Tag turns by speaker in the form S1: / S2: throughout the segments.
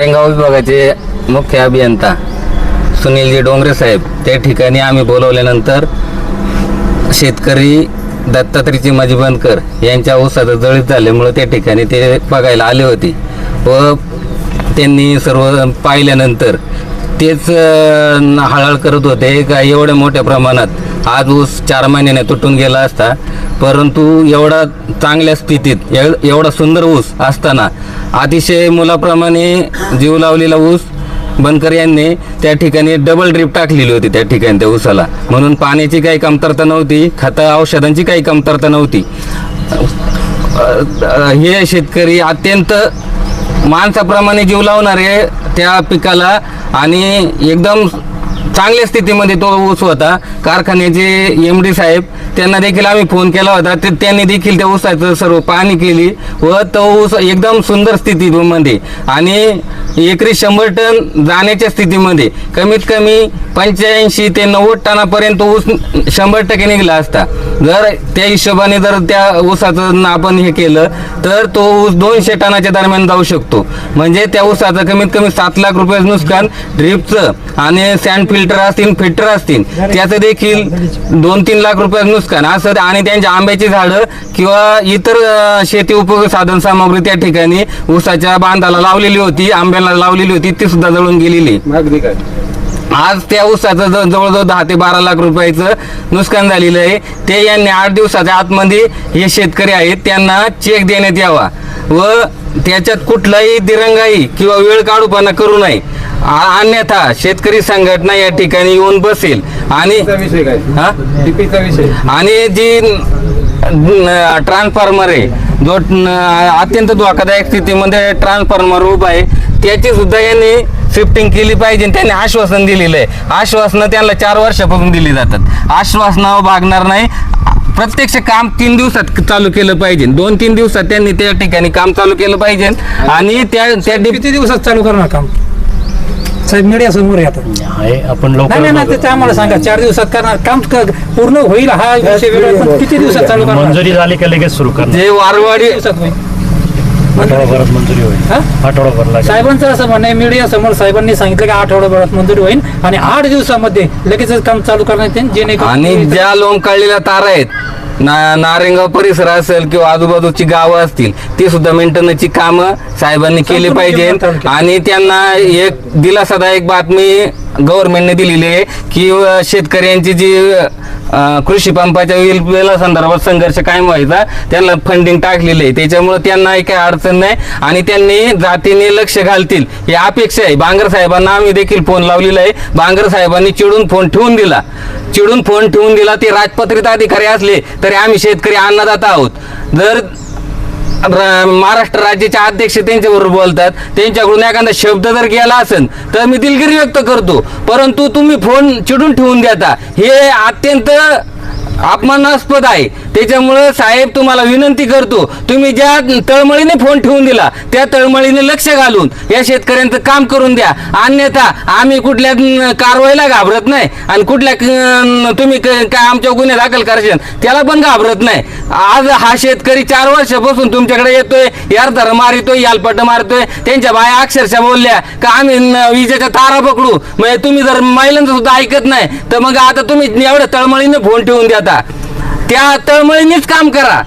S1: रेंगाव विभागाचे मुख्य अभियंता सुनीलजी डोंगरे साहेब. त्या ठिकाणी आम्ही बोलवल्यानंतर शेतकरी दत्तात्रेजी माजी बनकर यांच्या ऊसाचं जळीत झाल्यामुळं त्या ठिकाणी ते बघायला आले होते व त्यांनी सर्व पाहिल्यानंतर तेच हळहळ करत होते. का एवढ्या मोठ्या प्रमाणात आज ऊस चार महिन्याने तुटून गेला असता. परंतु एवढा चांगल्या स्थितीत एवढा सुंदर ऊस असताना अतिशय मुलाप्रमाणे जीव लावलेला ऊस बनकर यांनी त्या ठिकाणी डबल ड्रीप टाकलेली होती त्या ठिकाणी त्या ऊसाला. म्हणून पाण्याची काही कमतरता नव्हती खतं औषधांची काही कमतरता नव्हती. हे शेतकरी अत्यंत माणसाप्रमाणे जीव लावणारे त्या पिकाला आणि एकदम चांगल्या स्थितीमध्ये तो ऊस होता. कारखान्याचे एम डी साहेब त्यांना देखील आम्ही फोन केला होता. ते त्यांनी देखील त्या ऊसाचं सर्व पाहणी केली व तो ऊस एकदम सुंदर स्थितीमध्ये आणि एकरी शंभर टन जाण्याच्या स्थितीमध्ये कमीत कमी पंच्याऐंशी ते नव्वद टनापर्यंत ऊस शंभर टक्के निघला असता. जर त्या हिशोबाने जर त्या ऊसाचं आपण हे केलं तर तो ऊस दोनशे टनाच्या दरम्यान जाऊ शकतो. म्हणजे त्या ऊसाचं कमीत कमी सात लाख रुपये नुकसान ड्रीपचं आणि सँड फिल्टर असतील फिल्टर असतील त्याचं देखील दोन तीन लाख रुपयाचं नुकसान. असं आणि त्यांच्या आंब्याची झाडं किंवा इतर शेती उपयोग साधन सामग्री त्या ठिकाणी ऊसाच्या बांधाला लावलेली होती आंब्याला लावलेली होती ती सुद्धा जळून गेलेली. आज त्या ऊसाचं जवळजवळ दहा ते बारा लाख रुपयाचं नुकसान झालेलं आहे. ते यांनी आठ दिवसाच्या आतमध्ये हे शेतकरी आहेत त्यांना चेक देण्यात यावा. व त्याच्यात कुठलाही दिरंगाई किंवा वेळ काढूपणा करू नये. आ- अन्यथा शेतकरी संघटना या ठिकाणी येऊन बसेल. आणि
S2: विषय काय?
S1: हा?
S2: टीपीचा विषय.
S1: आणि जी ट्रान्सफॉर्मर आहे जो न- अत्यंत धोकादायक स्थितीमध्ये ट्रान्सफॉर्मर उभा आहे त्याची सुद्धा यांनी शिफ्टिंग केली पाहिजे आणि त्यांनी आश्वासन दिलेलं आहे. आश्वासनं त्यांना चार वर्षापासून दिली जातात. आश्वासनावर भागणार नाही. प्रत्यक्ष काम तीन दिवसात चालू केलं पाहिजे. दोन तीन दिवसात त्यांनी त्या ठिकाणी काम चालू केलं पाहिजे. आणि त्या त्या डिप-
S3: किती दिवसात चालू करणार काम? साहेब मीडिया समोर येतात.
S4: आहे आपण
S3: नाही नाही, नाही
S4: लवकर
S3: ते आम्हाला सांगा. चार दिवसात करणार. काम क- पूर्ण होईल हा विषय वेगळा पण किती दिवसात चालू करणार?
S4: मंजुरी झाली का लगेच सुरू करणार?
S1: जे वारवाडी
S3: किती दिवसात होईल?
S4: आठवडाभरात मंजुरी होईल.
S3: हा?
S4: आठवडाभर लागेल.
S3: साहेबांचं असं म्हणणं आहे मीडिया समोर साहेबांनी सांगितलं की आठवड्याभरात मंजुरी होईल आणि आठ दिवसामध्ये लगेचच काम चालू करण्यात येईल जेणेकरून
S1: आणि ज्या लोंबकाळलेल्या तारा आहेत ना नारेगाव परिसर असेल किंवा आजूबाजूची गावं असतील ती सुद्धा मेंटेनन्सची कामं साहेबांनी केली पाहिजे. आणि त्यांना एक दिलासादायक बातमी गव्हर्नमेंटने दिलेली आहे की शेतकऱ्यांची जी कृषी पंपाच्या वेल वेला संदर्भात संघर्ष कायम व्हायचा त्यांना फंडिंग टाकलेलं आहे. त्याच्यामुळे त्यांना काही अडचण नाही आणि त्यांनी जातीने लक्ष घालतील. ही अपेक्षा आहे. बांगर साहेबांना आम्ही देखील फोन लावलेला आहे. बांगर साहेबांनी चिडून फोन ठेवून दिला. चिडून फोन ठेवून दिला ते राजपत्रित अधिकारी असले तरी आम्ही शेतकरी अन्नदाता आहोत. जर महाराष्ट्र राज्याचे अध्यक्ष त्यांच्याबरोबर बोलतात. त्यांच्याकडून एखादा शब्द जर गेला असेल तर मी दिलगिरी व्यक्त करतो. परंतु तुम्ही फोन चिडून ठेवून देता. हे अत्यंत अपमानास्पद आहे. त्याच्यामुळं साहेब तुम्हाला विनंती करतो तुम्ही ज्या तळमळीने फोन ठेवून दिला त्या तळमळीने लक्ष घालून या शेतकऱ्यांचं काम करून द्या. अन्यथा आम्ही कुठल्या कारवाईला घाबरत नाही आणि कुठल्या तुम्ही काय आमच्या गुन्हे दाखल करायचे त्याला पण घाबरत नाही. आज हा शेतकरी चार वर्षापासून तुमच्याकडे येतोय यार धर मारितोय यालपट मारतोय त्यांच्या बाया अक्षरशः बोलल्या का आम्ही विजेच्या तारा पकडू. म्हणजे तुम्ही जर महिलांचं सुद्धा ऐकत नाही तर मग आता तुम्ही एवढ्या तळमळीने फोन ठेवून द्या. आता. त्या तळमळीनेच काम करा.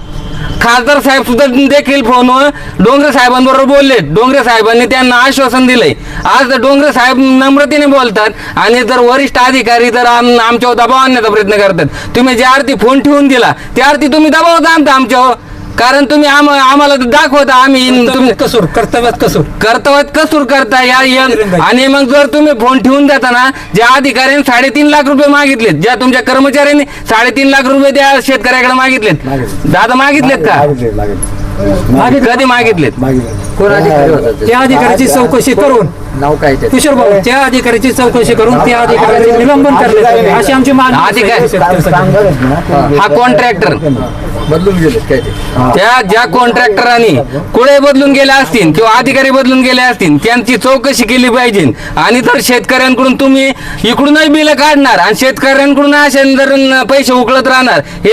S1: खासदार साहेब सुद्धा देखील फोनवर डोंगरे साहेबांबरोबर बोलले. डोंगरे साहेबांनी त्यांना आश्वासन दिलंय. आज डोंगरे साहेब नम्रतेने बोलतात आणि जर वरिष्ठ अधिकारी तर आमच्यावर दबाव आणण्याचा प्रयत्न करतात. तुम्ही ज्या अर्थी फोन ठेवून दिला त्या अर्थी तुम्ही दबाव आणता आमच्यावर. कारण तुम्ही आम- आम्हाला दाखवता आम्ही
S3: कर्तव्यात कसूर कर्तव्यात कसूर.
S1: कर्तव्यात कसूर करता या या- आणि मग जर तुम्ही फोन ठेवून देता ना ज्या अधिकाऱ्यांनी साडेतीन लाख रुपये मागितलेत ज्या तुमच्या कर्मचाऱ्यांनी साडेतीन लाख रुपये त्या शेतकऱ्याकडे मागितलेत. दादा मागितलेत का? कधी मागितलेत?
S3: त्या अधिकाऱ्याची चौकशी करून.
S2: नाव काय ते
S3: किशोर भाऊ त्या अधिकाऱ्याची चौकशी करून त्या अधिकाऱ्याचे निलंबन करण्यात अशी आमची मागणी आहे.
S1: अधिकारी हा कॉन्ट्रॅक्टर
S2: बदलून गेले काय ते?
S1: त्या ज्या कॉन्ट्रॅक्टरांनी कुळे बदलून गेल्या असतील किंवा अधिकारी बदलून गेले असतील त्यांची चौकशी केली पाहिजे. आणि तर शेतकऱ्यांकडून तुम्ही इकडूनही बिल काढणार आणि शेतकऱ्यांकडून अशाने जर पैसे उकळत राहणार हे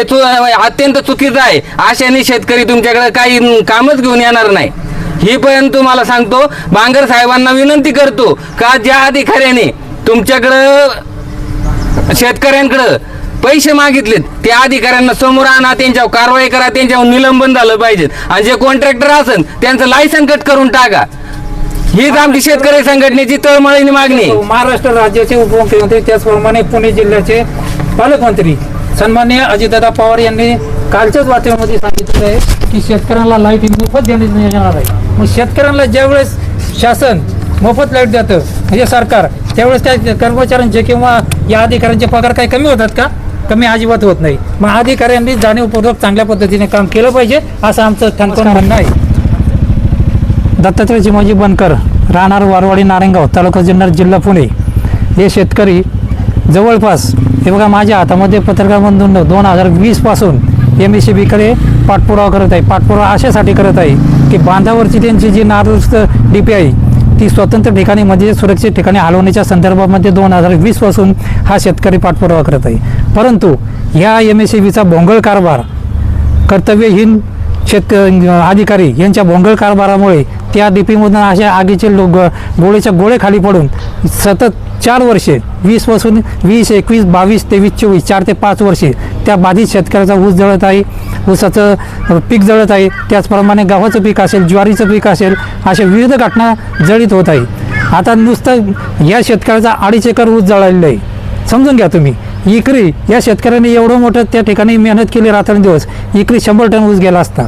S1: अत्यंत चुकीचं आहे. अशाने शेतकरी तुमच्याकडे काही कामच घेऊन येणार नाही. ही पण तुम्हाला सांगतो बांगर साहेबांना विनंती करतो का ज्या अधिकाऱ्याने तुमच्याकडं शेतकऱ्यांकडं पैसे मागितलेत त्या अधिकाऱ्यांना समोर आणा त्यांच्यावर कारवाई करा त्यांच्यावर निलंबन झालं पाहिजे. आणि जे कॉन्ट्रॅक्टर असेल त्यांचं लायसन कट करून टाका. हीच आमची शेतकरी संघटनेची तळमळीने मागणी आहे.
S3: महाराष्ट्र राज्याचे उपमुख्यमंत्री त्याचप्रमाणे पुणे जिल्ह्याचे पालकमंत्री सन्मान्य अजितदादा पवार यांनी कालच्याच बातम्यामध्ये सांगितलं आहे की शेतकऱ्यांना लाइट मोफत देण्यात येणार आहे. मग शेतकऱ्यांना ज्यावेळेस शासन मोफत लाइट देतं म्हणजे सरकार त्यावेळेस त्या कर्मचाऱ्यांचे किंवा या अधिकाऱ्यांचे पगार काही कमी होतात का? कमी अजिबात होत नाही. मग अधिकाऱ्यांनी जाणीवपूर्वक चांगल्या पद्धतीने काम केलं पाहिजे असं आमचं ठणकावून म्हणणं आहे. दत्तात्रय चिमाजी बनकर राहणार वारवाडी नारायणगाव तालुका जुन्नर जिल्हा पुणे. हे शेतकरी जवळपास हे बघा माझ्या हातामध्ये पत्रकार बंधूंनो दोन हजार वीसपासून एम एस सी बीकडे पाठपुरावा करत आहे. पाठपुरावा अशासाठी करत आहे की बांधावरची त्यांची जी नादुरुस्त डी पी आहे ती स्वतंत्र ठिकाणी म्हणजे सुरक्षित ठिकाणी हलवण्याच्या संदर्भामध्ये दोन हजार वीसपासून हा शेतकरी पाठपुरावा करत आहे. परंतु ह्या एम एस सी बीचा भोंगळ कारभार कर्तव्यहीन शेतक अधिकारी यांच्या भोंगळ कारभारामुळे त्या डीपीमधून अशा आगीचे लोक गोळेच्या गोळे खाली पडून सतत चार वर्षे वीसपासून वीस एकवीस बावीस तेवीस चोवीस चार ते पाच वर्षे त्या बाधित शेतकऱ्याचा ऊस जळत आहे ऊसाचं पीक जळत आहे. त्याचप्रमाणे गव्हाचं पीक असेल ज्वारीचं पीक असेल अशा विविध घटना जळीत होत आहे. आता नुसतं या शेतकऱ्याचा अडीच एकर ऊस जळालेलं आहे. समजून घ्या तुम्ही. इकरी या शेतकऱ्याने एवढं मोठं त्या ठिकाणी मेहनत केली रात्रंदिवस इकरी शंभर टन ऊस गेला असता.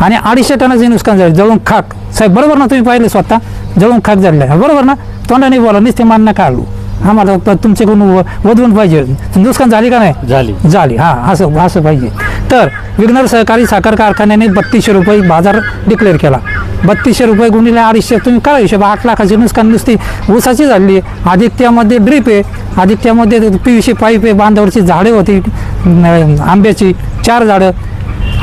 S3: आणि अडीचशे टनाचे नुकसान झाले. जळून खाक. साहेब बरोबर ना तुम्ही पाहिले स्वतः? जळून खाक झालेलं आहे बरोबर ना? तोंडाने बोला नुसते मान नका आलू? आम्हाला प- तुमच्याकडून वधवून पाहिजे. नुकसान झाली का नाही?
S4: झाली.
S3: झाली. हा असं असं पाहिजे. तर विघ्नर सहकारी साखर कारखान्याने बत्तीसशे रुपये बाजार डिक्लेअर केला. बत्तीसशे रुपये गुणिले अडीचशे. तुम्ही करा हिशोब आठ लाखाची नुकसान नुसती ऊसाची झाली. अधिक त्यामध्ये ड्रीप आहे. अधिक त्यामध्ये पी व्ही सी पाईप आहे बांधावरची झाडे होती आंब्याची चार झाडं.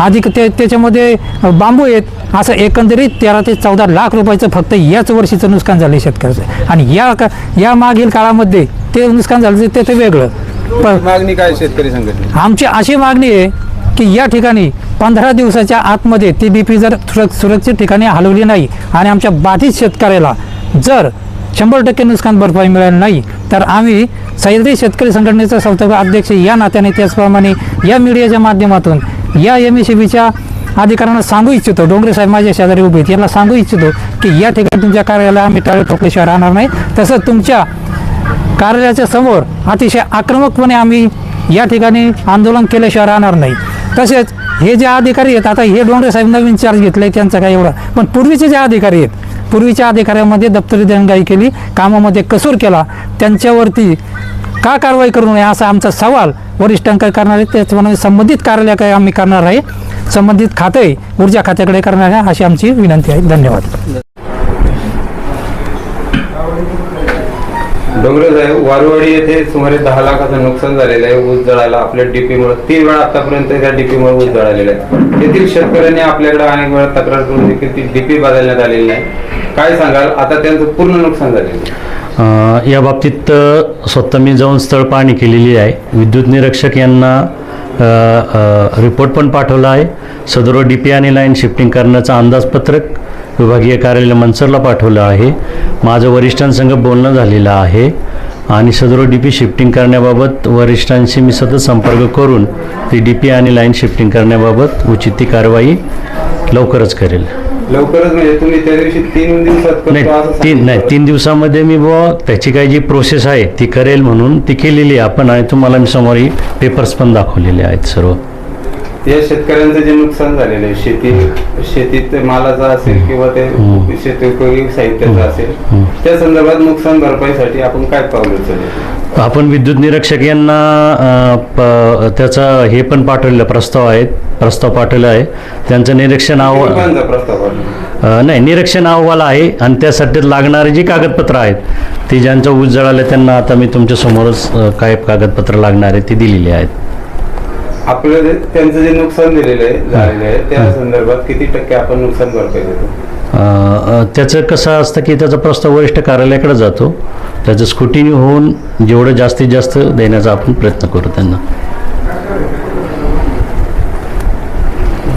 S3: अधिक ते त्याच्यामध्ये बांबू आहेत. असं एकंदरीत तेरा ते चौदा लाख रुपयाचं फक्त याच वर्षीचं नुकसान झालं शेतकऱ्याचं. आणि या का या मागील काळामध्ये ते नुकसान झालं ते ते वेगळं. पण
S2: मागणी काय शेतकरी संघटने
S3: आमची अशी मागणी आहे की या ठिकाणी पंधरा दिवसाच्या आतमध्ये ती बी पी जर सुर- सुरक्षित ठिकाणी हलवली नाही आणि आमच्या बाधित शेतकऱ्याला जर शंभर टक्के नुकसान भरपाई मिळाली नाही तर आम्ही सह्याद्री शेतकरी संघटनेचा संस्थापक अध्यक्ष या नात्याने त्याचप्रमाणे या मीडियाच्या माध्यमातून या एम एस बीच्या अधिकाऱ्यांना सांगू इच्छितो डोंगरे साहेब माझ्या शेजारी उभे आहेत यांना सांगू इच्छितो की या ठिकाणी तुमच्या कार्यालयाला आम्ही टाळे ठोकल्याशिवाय राहणार नाही. तसंच तुमच्या कार्यालयाच्या समोर अतिशय आक्रमकपणे आम्ही या ठिकाणी आंदोलन केल्याशिवाय राहणार नाही. तसेच हे जे अधिकारी आहेत आता हे डोंगरे साहेब नवीन चार्ज घेतले त्यांचा काय एवढा? पण पूर्वीचे जे अधिकारी आहेत पूर्वीच्या अधिकाऱ्यामध्ये दप्तरी देणगाई केली कामामध्ये कसूर केला त्यांच्यावरती का कारवाई करू नये असा आमचा सवाल वरिष्ठांकडे करणार आहे त्याचप्रमाणे संबंधित कार्यालयाकडे आम्ही करणार आहे संबंधित खाते ऊर्जा खात्याकडे करणार आहे अशी आमची विनंती आहे. धन्यवाद.
S5: डोंगरे साहेब वारवाडी येथे सुमारे दहा लाखाचं नुकसान झालेलं आहे. ऊस जळाला. आपल्या डीपीमुळे तीन वेळा आतापर्यंत त्या डीपीमुळे ऊस जळालेला आहे. तेथील शेतकऱ्यांनी आपल्याकडे अनेक वेळा तक्रार करून देखील ती डीपी बदलण्यात आलेली नाही. काय सांगाल? आता त्यांचं पूर्ण नुकसान झालेलं आहे.
S4: अ, या बाबतीत अ, स्वतः मी जाऊन स्थळ पाहणी केलेली आहे. विद्युत निरीक्षक यांना अ, अ, रिपोर्ट पण पाठवला आहे. सदर डी पी आणि लाईन शिफ्टिंग करण्याचं अंदाजपत्रक विभागीय कार्यालय मनसरला पाठवलं आहे. माझं वरिष्ठांसंग बोलणं झालेलं आहे आणि सदर डी पी शिफ्टिंग करण्याबाबत वरिष्ठांशी मी सतत संपर्क करून ती डी पी आणि लाईन शिफ्टिंग करण्याबाबत उचित ती कारवाई लवकरच करेल.
S5: लवकरच म्हणजे तुम्ही त्या दिवशी तीन दिवसात
S4: नाही तीन नाही. तीन दिवसामध्ये मी बुवा त्याची काही जी प्रोसेस आहे ती करेल म्हणून ती केलेली आहे आपण आणि तुम्हाला मी समोर पेपर्स पण दाखवलेले आहेत सर्व.
S5: या शेतकऱ्यांचं जे नुकसान झालेलं आहे शेती शेतीत मालाचा असेल किंवा ते
S4: हम्म.
S5: शेती उपयोगी साहित्याचं असेल. त्या संदर्भात नुकसान भरपाईसाठी आपण काय पावलं उचलले?
S4: आपण विद्युत निरीक्षक यांना त्याचा हे पण पाठवलेलं प्रस्ताव आहेत प्रस्ताव पाठवला आहे. त्यांचं निरीक्षण अहवाल
S5: प्रस्ताव
S4: नाही निरीक्षण अहवाल आहे आणि त्यासाठी लागणारी जी कागदपत्रं आहेत ती ज्यांचं ऊस जळालं त्यांना आता मी तुमच्या समोरच काय कागदपत्र लागणार आहे ती दिलेली आहेत.
S5: आपलं जे त्यांचं जे नुकसान दिलेलं आहे झालेलं आहे त्या संदर्भात किती टक्के आपण नुकसान भरपाई देतो
S4: त्याचं कसं असतं की त्याचा प्रस्ताव वरिष्ठ कार्यालयाकडे जातो. त्याचं स्क्रुटिनी होऊन जेवढं जास्तीत जास्त देण्याचा आपण प्रयत्न करू त्यांना.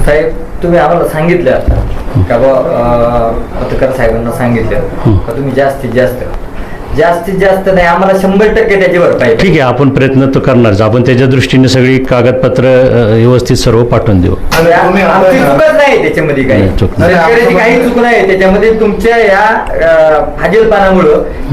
S6: साहेब तुम्ही आम्हाला सांगितलं आता. का बा अं, पत्रकार साहेबांना सांगितलं. का तुम्ही जास्तीत जास्त जास्तीत जास्त नाही आम्हाला शंभर टक्के त्याची भरपाई
S4: ठीक आहे आपण प्रयत्न तर करणारच आपण त्याच्या दृष्टीने सगळी कागदपत्र व्यवस्थित सर्व पाठवून देऊ.
S6: आम्ही- आमची चुकच नाही त्याच्यामध्ये काही.
S4: नाही, चूक
S2: नाही.
S6: शेतकऱ्याची काही चूक नाही त्याच्यामध्ये तुमच्या या अं,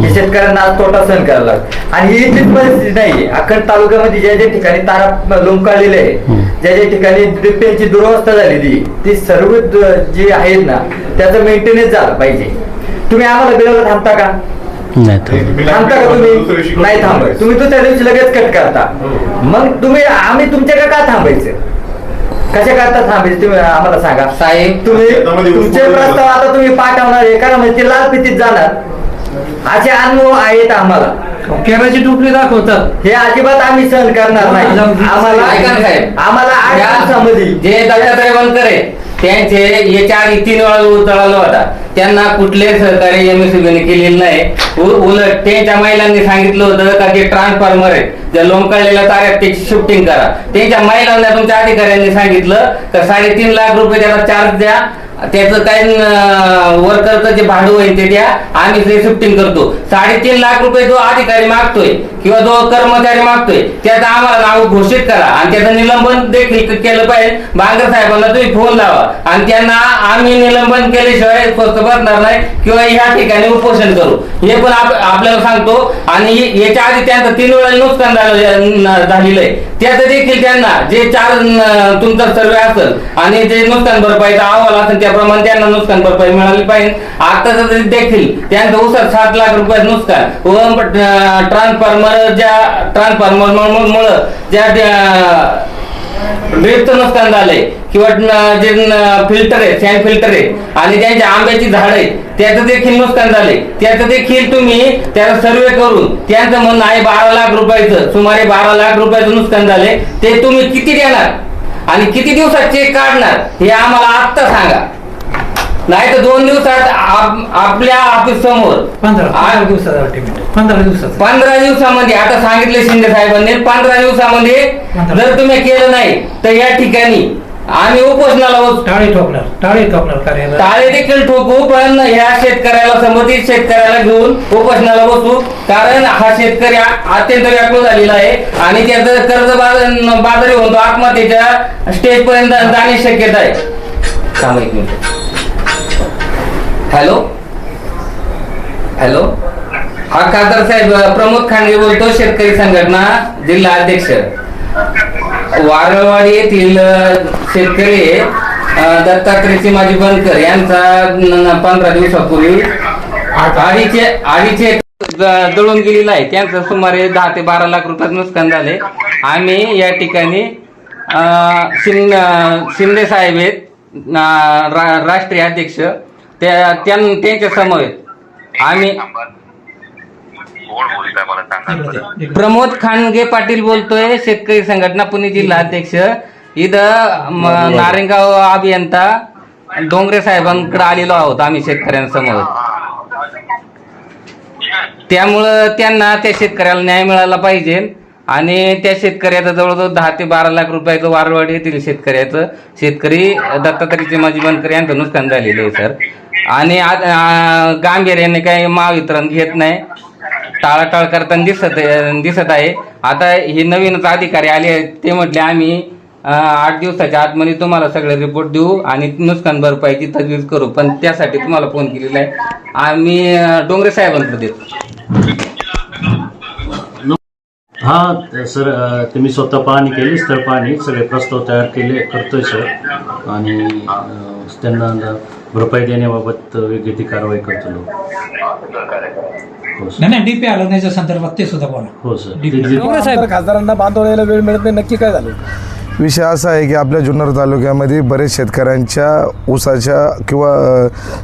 S6: हे शेतकऱ्यांना आज तोटा सहन करायला लागला. आणि ही इथलीच परिस्थिती नाही अखंड तालुक्यामध्ये ज्या ज्या ठिकाणी तारा लोंबकाळलेले आहे ज्या ज्या ठिकाणी ड्रिपेंची दुरवस्था झालेली ती सर्व द- जी आहेत ना त्याचं मेंटेनन्स झालं पाहिजे. तुम्ही आम्हाला बिलाला थांबता का?
S4: नाही तर
S6: थांबता का तुम्ही? नाही थांबत. तुम्ही तर त्या दिवशी लगेच कट करता. मग तुम्ही आम्ही तुमच्याकडे का थांबायचं? कशा करता थांबायचं? तुम्ही आम्हाला सांगा.
S1: साहेब
S6: तुम्ही तुमचे प्रस्ताव आता तुम्ही पाठवणार आहे. कारण म्हणजे ते लाल फितीत जाणार. असे अनुभव आहेत आम्हाला.
S3: केराची टोपली दाखवतात.
S6: हे अजिबात आम्ही सहन करणार नाही. आम्हाला
S1: ऐका ना साहेब.
S6: आम्हाला आठ
S1: या-
S6: दिवसामध्ये.
S1: जे दत्तात्रय बनकर आहे त्यांचे याच्या आधी तीन वेळा उतळाला होता. त्यांना कुठले सहकार्य एमएससीबीने केलेलं नाही. उलट त्यांच्या महिलांनी सांगितलं होतं का जे ट्रान्सफॉर्मर आहे ज्या लोंबकळलेल्या ताऱ्यात त्याची शिफ्टिंग करा. त्यांच्या महिलांना तुमच्या अधिकाऱ्यांनी सांगितलं का साडेतीन लाख रुपये त्याला चार्ज द्या. त्याचं काही वर्करचं जे भाडू आहे ते द्या आम्ही ते शिफ्टिंग करतो. साडेतीन लाख रुपये जो अधिकारी मागतोय किंवा जो कर्मचारी मागतोय त्याचं आम्हाला नाव घोषित करा. आणि त्याचं निलंबन देखील केलं पाहिजे. बांगर साहेबांना तुम्ही फोन लावा. आणि त्यांना आम्ही निलंबन केल्याशिवाय स्वस्त बसणार नाही किंवा ह्या ठिकाणी उपोषण करू. हे पण आपल्याला सांगतो. आणि याच्या आधी त्यांचं तीन वेळा नुकसान झालं झालेलं आहे. त्याचं देखील त्यांना जे चार तुमचं तुमचा सर्वे असेल आणि जे नुकसान भरपाईचा अहवाल असेल त्या त्याप्रमाणे त्यांना नुकसान भरपाई मिळाली पाहिजे. आता देखील त्यांचं उसर सात लाख रुपये नुकसान. व ट्रान्सफॉर्मर ज्या ट्रान्सफॉर्मर मुळे ज्या ड्रीपचं नुकसान झालंय किंवा जे फिल्टर आहे सॅन फिल्टर आहे आणि त्यांच्या आंब्याची झाड आहेत त्याचं देखील नुकसान झालंय. त्याचं देखील तुम्ही त्याचा सर्वे करून त्यांचं म्हणणं आहे बारा लाख रुपयाचं सुमारे बारा लाख रुपयाचं नुकसान झालंय ते तुम्ही किती देणार? आणि किती दिवसात चेक काढणार? हे आम्हाला आत्ता सांगा. नाही तर दोन दिवसात आप- आपल्या ऑफिस समोर
S3: पंधरा पंधरा दिवसाचा ultimate. पंधरा दिवसाचा
S1: पंधरा दिवसामध्ये आता सांगितले शिंदे साहेबांनी पंधरा दिवसामध्ये
S3: पंधरा.
S1: जर तुम्ही केलं नाही तर या ठिकाणी आम्ही उपोषणाला बसू.
S3: टाळे ठोकणार टाळे ठोकणार कार्यालय
S1: टाळे देखील ठोकू पण ह्या शेतकऱ्याला संबंधित शेतकऱ्याला घेऊन उपोषणाला बसू कारण हा शेतकरी आ- अत्यंत व्याकुळ झालेला आहे आणि त्याचं कर्ज बाजारी होतो आत्महत्येच्या स्टेज पर्यंत जाण्याची शक्यता आहे थांबा एक मिनिट हॅलो? हॅलो? हा खासदार साहेब प्रमोद खांडगे बोलतो शेतकरी संघटना जिल्हा अध्यक्ष. वारळवाडी येथील शेतकरी अ, दत्तात्रयची माजी बनकर यांचा पंधरा दिवसापूर्वी आडीचे आडीचे दळून गेलेला आहे. त्यांचं सुमारे दहा ते बारा लाख रुपयात नुकसान झाले. आम्ही या ठिकाणी शिंदे साहेब आहेत राष्ट्रीय अध्यक्ष. त्या त्यां- त्यांच्या समवेत आम्ही
S7: कोण बोलताय मला सांगा. बरं.
S1: प्रमोद खानगे पाटील बोलतोय शेतकरी संघटना पुणे जिल्हा अध्यक्ष. इथं म, नारेगाव अभियंता डोंगरे साहेबांकडे आलेलो आहोत आम्ही शेतकऱ्यांसमोर. त्यामुळं त्यांना त्या शेतकऱ्याला न्याय मिळाला पाहिजे. आणि त्या शेतकऱ्याचं जवळजवळ दहा ते बारा लाख रुपयाचं वारवाड येतील शेतकऱ्याचं. शेतकरी दत्तात्रयचे माजी बनकर यांचं नुकसान झालेलं आहे सर. आणि आज गांभीर्याने काही महावितरण घेत नाही. टाळाटाळ करताना दिसत दिसत आहे. आता हे नवीनच अधिकारी आले आहेत. ते म्हटले आम्ही आठ दिवसाच्या आतमध्ये तुम्हाला सगळे रिपोर्ट देऊ आणि नुकसान भरपाईची तजवीज करू. पण त्यासाठी तुम्हाला फोन केलेला आहे. आम्ही डोंगरे साहेबांकडे देतो.
S4: हां सर तुम्ही स्वतः पाहणी केली स्थळ पाहणी सगळे प्रस्ताव तयार केले करतोय सर. आणि त्यांना न- भरपाई देण्याबाबत योग्य ती कारवाई करतो लोक. हो सर.
S3: नाही नाही डीपी हलवण्याच्या संदर्भात ते सुद्धा बोला.
S4: हो सर.
S3: डीपी साहेब
S2: खासदारांना बांधवण्याला वेळ मिळत नाही नक्की काय झालं?
S8: विषय असा आहे की आपल्या जुन्नर तालुक्यामध्ये बरेच शेतकऱ्यांच्या ऊसाच्या किंवा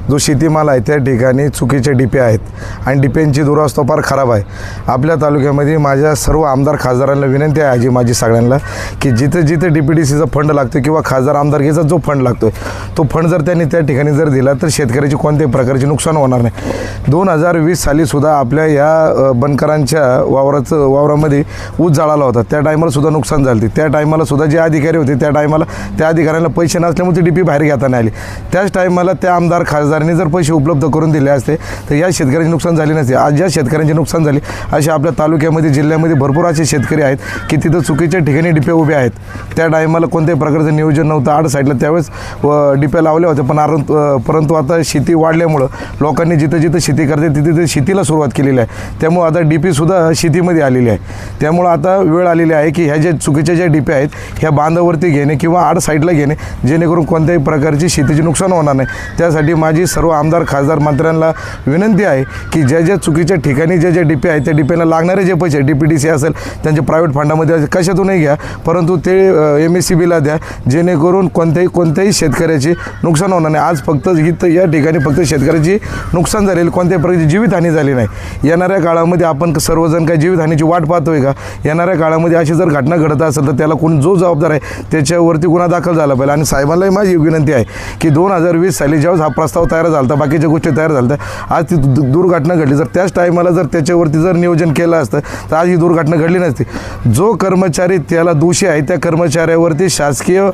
S8: जो शेतीमाल आहे त्या ठिकाणी चुकीचे डिपे आहेत. आणि डिपेंची दुरावस्था फार खराब आहे. आपल्या तालुक्यामध्ये माझ्या सर्व आमदार खासदारांना विनंती आहे आजी माझी सगळ्यांना की जिथे जिथे डी पी डी सीचा फंड लागतो किंवा खासदार आमदारकीचा जो फंड लागतो तो फंड जर त्यांनी त्या ठिकाणी जर दिला तर शेतकऱ्याची कोणत्याही प्रकारचे नुकसान होणार नाही. दोन हजार वीस सालीसुद्धा आपल्या या बनकरांच्या वावराचं वावरामध्ये ऊस जाळाला होता. त्या टायमालासुद्धा नुकसान झालं त्या टायमालासुद्धा सुद्धा जे अधिकारी होते त्या टायमाला त्या अधिकाऱ्यांना पैसे नसल्यामुळे ती डी पी बाहेर घेताना आली. त्याच टायमाला त्या आमदार खासदारांनी जर पैसे उपलब्ध करून दिले असते तर या शेतकऱ्यांचे नुकसान झाले नसते. आज ज्या शेतकऱ्यांचे नुकसान झाले असे आपल्या तालुक्यामध्ये जिल्ह्यामध्ये भरपूर असे शेतकरी आहेत की तिथं चुकीच्या ठिकाणी डिपे उभे आहेत. त्या टायमाला कोणत्याही प्रकारचं नियोजन नव्हतं. आड साईडला त्यावेळेस व डिप्या लावल्या होत्या पण आरं- परंतु आता शेती वाढल्यामुळं लोकांनी जिथं जिथं शेती करते तिथे तिथे शेतीला सुरुवात केलेली आहे. त्यामुळं आता डी पीसुद्धा शेतीमध्ये आलेली आहे. त्यामुळं आता वेळ आलेली आहे की ह्या ज्या चुकीच्या ज्या डिप्या आहेत ह्या बांधावरती घेणे किंवा आड साईडला घेणे जेणेकरून कोणत्याही प्रकारची शेतीचे नुकसान होणार नाही. त्यासाठी माझी सर्व आमदार खासदार मंत्र्यांना विनंती आहे की ज्या ज्या चुकीच्या ठिकाणी ज्या ज्या डिप्या आहेत त्या डिप्याला लागणारे जे पैसे डी पी डी सी असेल त्यांचे प्रायव्हेट फंडामध्ये कशातूनही घ्या. परंतु ते एम एस सी बीला द्या जेणेकरून कोणत्याही कोणत्याही शेतकऱ्याचे नुकसान होणार नाही. आज फक्त इथं या ठिकाणी फक्त शेतकऱ्याची नुकसान झालेली कोणत्याही प्रकारची जीवितहानी झाली नाही. येणाऱ्या काळामध्ये आपण सर्वजण काही जीवितहानीची वाट पाहतोय का? येणाऱ्या काळामध्ये अशी जर घटना घडत असेल तर त्याला कोण जो जबाबदार आहे. त्याच्यावरती गुन्हा दाखल झाला पाहिजे. आणि साहेबांनाही माझी विनंती आहे की दोन हजार वीस साली ज्यावेळेस हा प्रस्ताव तयार झाला होता बाकीच्या गोष्टी तयार झाल्या होत्या आज ती दु- दुर्घटना घडली. जर त्याच टायमाला जर त्याच्यावरती जर नियोजन केलं असतं तर आज ही दुर्घटना घडली नसती. जो कर्मचारी त्याला दोषी आहे त्या कर्मचाऱ्यावरती शासकीय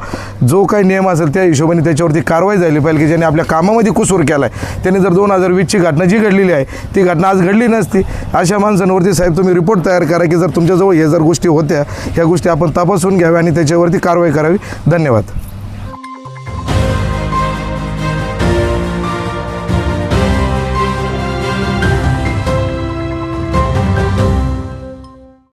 S8: जो काही नियम असेल त्या हिशोबाने त्याच्यावरती कारवाई झाली पाहिजे की ज्याने आपल्या कामामध्ये कुसूर केला आहे त्याने जर दोन हजार वीसची घटना जी घडलेली आहे ती घटना आज घडली नसती. अशा माणसांवरती साहेब तुम्ही रिपोर्ट तयार करा की जर तुमच्याजवळ हे जर गोष्टी होत्या ह्या गोष्टी आपण तपासून घ्याव्या आणि त्याच्या त्याच्यावरती कारवाई करावी. धन्यवाद.